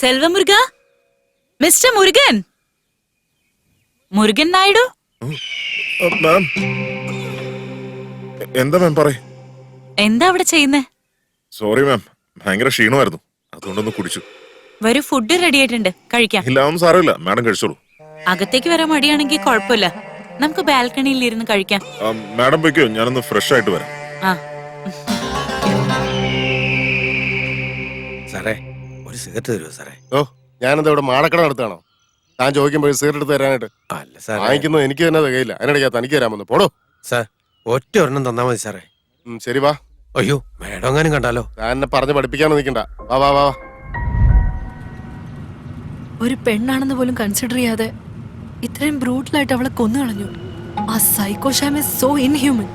സെൽവമുരുക? Mister Murugan? Murugan Naidu? Ma'am എന്താ ma'am പറ എന്താ അവിടെ ചെയ്യുന്നേ? സോറി മാം ഭയങ്കര ക്ഷീണമായിരുന്നു. അതുകൊണ്ടൊന്ന് കുടിച്ചു. വരൂ ഫുഡ് റെഡി ആയിട്ടുണ്ട്. കഴിക്കാം. ഇല്ല ഒന്നും സാരമില്ല. മാഡം കഴിച്ചോളൂ. അകത്തേക്ക് വരാൻ മടിയാണെങ്കിൽ കുഴപ്പമില്ല. നമുക്ക് ബാൽക്കണിയിൽ ഇരുന്ന് കഴിക്കാം. മാഡം പൊയ്ക്കോ. ഞാനൊന്ന് ഫ്രഷ് ആയിട്ട് വരാം. ആ. സിഗരറ്റ് തരുമോ സാറേ? ഓ ഞാനെന്താ ഇവിടെ മാടക്കട നടത്താണോ താൻ ചോദിക്കുമ്പോൾ സിഗരറ്റ് എടുത്ത് തരാനായിട്ട്. അല്ല സാറേ. വാങ്ങിക്കുന്നത് എനിക്ക് തന്നെ തികയില്ല. അതിനിടയ്ക്ക് തനിക്ക് തരാമെന്ന് പോടോ. സാർ ഒറ്റ ഒരെണ്ണം തന്നാ മതി സാറേ. ഉം, ശരി വാ. അയ്യോ മേഡം എങ്ങാനും കണ്ടാലോ? താൻ എന്നെ പറഞ്ഞ് പഠിപ്പിക്കാനൊന്നും നിൽക്കണ്ട. വാ വാ വാ വാ. ഒരു പെണ്ണാണെന്ന് പോലും കൺസിഡർ ചെയ്യാതെ ഇത്രയും ബ്രൂട്ടലായിട്ട് അവളെ കൊന്നു കളഞ്ഞു ആ psycho Sham is so inhuman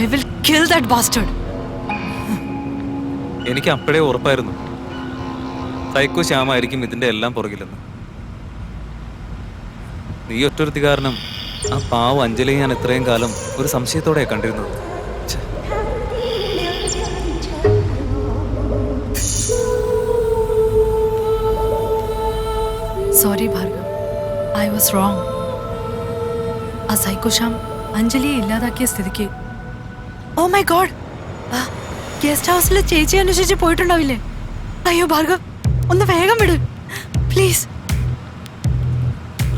I will kill that bastard എനിക്ക് അപ്പോഴേ ഉറപ്പായിരുന്നു. സൈക്കോ ശ്യാമായിരിക്കും ഇതിന്റെ എല്ലാം പുറകിലെന്ന്. നീ ഒറ്റൊരുത്തി കാരണം ആ പാവം അഞ്ജലി ഞാൻ ഇത്രയും കാലം ഒരു സംശയത്തോടെ കണ്ടിരുന്നത്. Sorry Bhargav I was wrong ആ സൈക്കോ ശ്യാം അഞ്ജലിയെ ഇല്ലാതാക്കിയ സ്ഥിതിക്ക് ഓ മൈ ഗോഡ് ഗസ്റ്റ് ഹൗസിൽ ചേച്ചി അന്വേഷിച്ച് പോയിട്ടുണ്ടാവില്ലേ? അയ്യോ ഭാർഗവ് ഒന്ന് വേഗം വിട്. പ്ലീസ്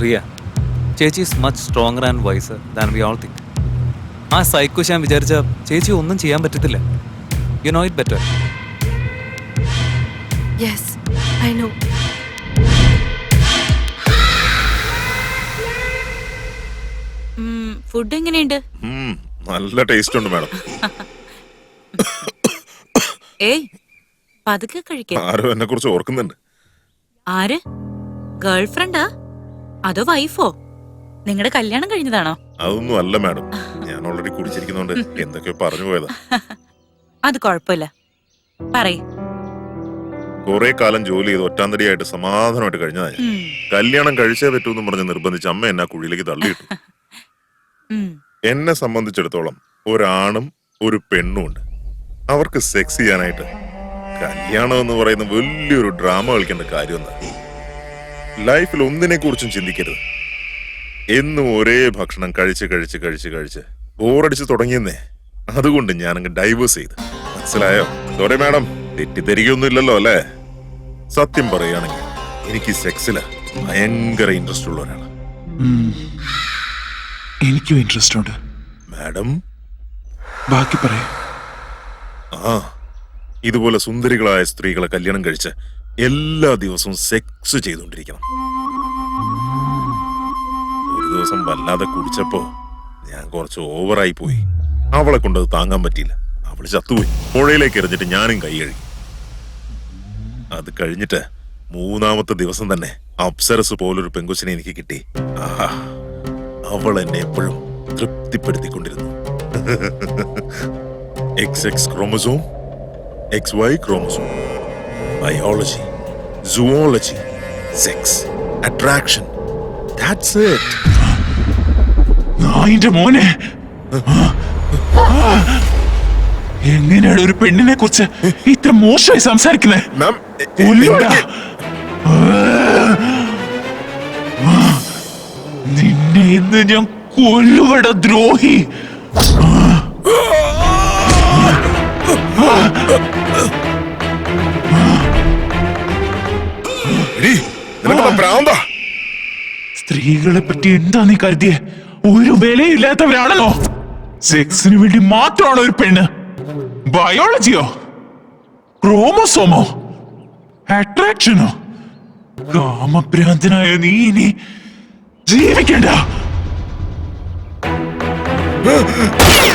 റിയ ചേച്ചി is much stronger and wiser than we all think ആ സൈക്കോ ഞാൻ വിചാരിച്ച ചേച്ചി ഒന്നും ചെയ്യാൻ പറ്റത്തില്ല. You know it better yes I know food എങ്ങനെയുണ്ട്? നല്ല ടേസ്റ്റ് ഉണ്ട് മാഡം ഏയ് പതുക്കെ കഴിക്കാം. ആരോ എന്നെ കുറിച്ച് ഓർക്കുന്നുണ്ട്. ആര്? ഗേൾഫ്രണ്ടാ? അതോ വൈഫോ? നിങ്ങളുടെ കല്യാണം കഴിഞ്ഞതാണോ? അതൊന്നും അല്ല മാഡം. ഞാൻ ഓൾറെഡി കുടിച്ചിരിക്കുന്നോണ്ട് എന്തൊക്കെയോ പറഞ്ഞു പോയതാ. അത് കുഴപ്പമില്ല. പറയ്. കുറെ കാലം ജോലി ചെയ്ത് ഒറ്റാന്തടിയായിട്ട് സമാധാനമായിട്ട് കഴിഞ്ഞതാ ഞാൻ. കല്യാണം കഴിച്ചേ പറ്റൂന്ന് പറഞ്ഞ് നിർബന്ധിച്ച് അമ്മ എന്നെ ആ കുഴിയിലേക്ക് തള്ളിയിട്ടു. ഉം. എന്നെ സംബന്ധിച്ചിടത്തോളം ഒരാണും ഒരു പെണ്ണും ഉണ്ട്. അവർക്ക് സെക്സ് ചെയ്യാനായിട്ട്. കല്യാണം എന്ന് പറയുന്ന വലിയൊരു ഡ്രാമ കളിക്കേണ്ട കാര്യമൊന്നും ലൈഫിൽ ഒന്നിനെ കുറിച്ചും ചിന്തിക്കരുത്. എന്നും ഒരേ ഭക്ഷണം കഴിച്ച് കഴിച്ച് കഴിച്ച് കഴിച്ച് ബോറടിച്ച് തുടങ്ങിയെന്നേ. അതുകൊണ്ട് ഞാനങ്ങ് ഡൈവേഴ്സ് ചെയ്ത്. മനസ്സിലായോ? സോറി മാഡം തെറ്റിദ്ധരിക്കൊന്നും ഇല്ലല്ലോ അല്ലേ? സത്യം പറയുകയാണെങ്കിൽ എനിക്ക് സെക്സിൽ ഭയങ്കര ഇൻട്രസ്റ്റ് ഉള്ളവരാണ്. എനിക്കും ഇൻട്രസ്റ്റ് ഉണ്ട്. മാഡം ബാക്കി പറയേ. ആ ഇതുപോലെ സുന്ദരികളായ സ്ത്രീകളെ കല്യാണം കഴിച്ച് എല്ലാ ദിവസവും സെക്സ് ചെയ്തുകൊണ്ടിരിക്കണം. ഒരു ദിവസം വല്ലാതെ കുടിച്ചപ്പോ ഞാൻ കുറച്ച് ഓവറായി പോയി അവളെ കൊണ്ട് താങ്ങാൻ പറ്റിയില്ല. അവൾ ചത്തുപോയി. പുഴയിലേക്ക് എറിഞ്ഞിട്ട് ഞാനും കൈ കഴുകി. അത് കഴിഞ്ഞിട്ട് മൂന്നാമത്തെ ദിവസം തന്നെ അപ്സരസ് പോലൊരു പെങ്കുച്ചിനെ എനിക്ക് കിട്ടി. ആഹാ അവൾ എന്നെ എപ്പോഴും തൃപ്തിപ്പെടുത്തിക്കൊണ്ടിരുന്നു. X X chromosome X Y chromosome biology zoology sex attraction that's it നായിന്റെ മോനെ. എങ്ങനെയാണ് ഒരു പെണ്ണിനെ കുറിച്ച് ഇത്ര മോശമായി സംസാരിക്കുന്നത്. നിന്നെ ഇന്ന് ഞാൻ കൊല്ലുവട ദ്രോഹി. ഭ്രാന്താ? സ്ത്രീകളെ പറ്റി എന്താ നീ കരുതിയേ? ഒരു വിലയില്ലാത്തവരാണല്ലോ. സെക്സിന് വേണ്ടി മാത്രമാണ് ഒരു പെണ്ണ്? ബയോളജിയോ? ക്രോമസോമോ? അട്രാക്ഷനോ? കാമഭ്രാന്തനായ നീ ഇനി ജീവിക്കണ്ട. Get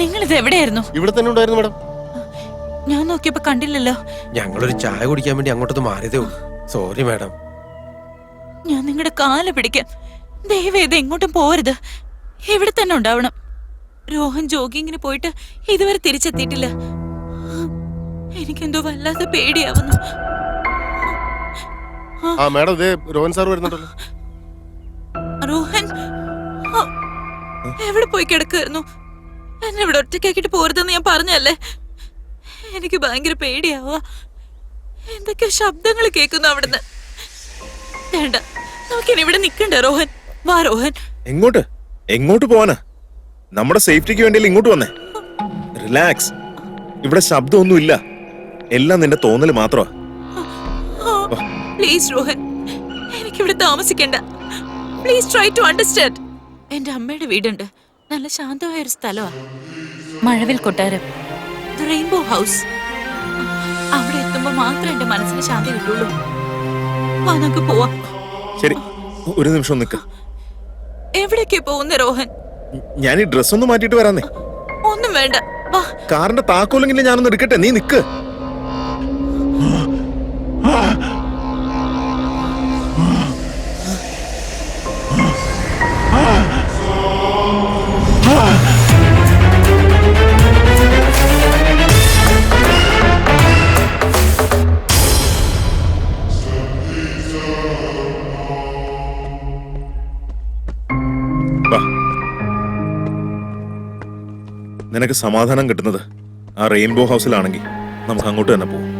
നിങ്ങൾ ഇത് എവിടെയായിരുന്നു? ഇവിടെ തന്നെ ഉണ്ടായിരുന്നു മാഡം. ഞാൻ നോക്കിയപ്പോ കണ്ടില്ലല്ലോ. ഞങ്ങളൊരു ചായ കുടിക്കാൻ വേണ്ടി അങ്ങോട്ടൊന്ന് മാറിയതേ ഉള്ളൂ. Sorry madam. ഞാൻ നിങ്ങളുടെ കാൽ പിടിക്കാം. ദയവേ ഇത് എങ്ങോട്ടും പോരുത്. ഇവിടെ തന്നെ ഉണ്ടാവണം? രോഹൻ ജോഗിങ്ങിന് പോയിട്ട് ഇതുവരെ തിരിച്ചെത്തിയിട്ടില്ല. എനിക്കെന്തോ വല്ലാതെ പേടിയാവുന്നു. ആ മാഡം ഇതേ രോഹൻ സാർ വരുന്നുണ്ടല്ലോ. രോഹൻ എവിടെ പോയി കിടക്കായിരുന്നു എന്നെ ഇവിടെ ഒറ്റയ്ക്കാക്കിട്ട് പോരുതെന്ന് ഞാൻ പറഞ്ഞല്ലേ എനിക്ക് ഭയങ്കര പേടിയാവുക എന്തൊക്കെയോ ശബ്ദങ്ങൾ കേൾക്കുന്നു അവിടുന്ന്. വേണ്ട നമുക്കിനി ഇവിടെ നിക്കണ്ടേ രോഹൻ. വാ റോഹൻ എങ്ങോട്ട്? എങ്ങോട്ട് പോവാനാ? നമ്മുടെ സേഫ്റ്റിക്ക് വേണ്ടി ഇങ്ങോട്ട് വന്നേ? റിലാക്സ്. ഇവിടെ ശബ്ദമൊന്നും ഇല്ല എല്ലാം നിന്റെ തോന്നൽ മാത്രമാ. പ്ലീസ് രോഹൻ. എനിക്കിവിടെ താമസിക്കണ്ട. Please try to understand. എന്റെ അമ്മയുടെ വീടുണ്ട്. നല്ല ശാന്തമായ ഒരു സ്ഥലമാണ് മഴവിൽ കൊട്ടാരം. റെയിൻബോ ഹൗസ് അവിടെ എത്തുമ്പോ മാത്രം എന്റെ മനസ്സിന് ശാന്തി കിട്ടുള്ളൂ. വാ നമുക്ക് പോവാം. ശരി ഒരു നിമിഷം നിൽക്ക എവിടേക്കാ പോകുന്ന രോഹൻ? ഞാൻ ഈ ഡ്രസ് ഒന്ന് മാറ്റിയിട്ട് വരാന്നേ. ഒന്നും വേണ്ട. വാ. കാറിന്റെ താക്കോലെങ്കിലും ഞാനൊന്ന് എടുക്കട്ടെ. നീ നിക്ക്. നിനക്ക് സമാധാനം കിട്ടുന്നത് ആ റെയിൻബോ ഹൗസിലാണെങ്കിൽ നമുക്ക് അങ്ങോട്ട് തന്നെ പോകും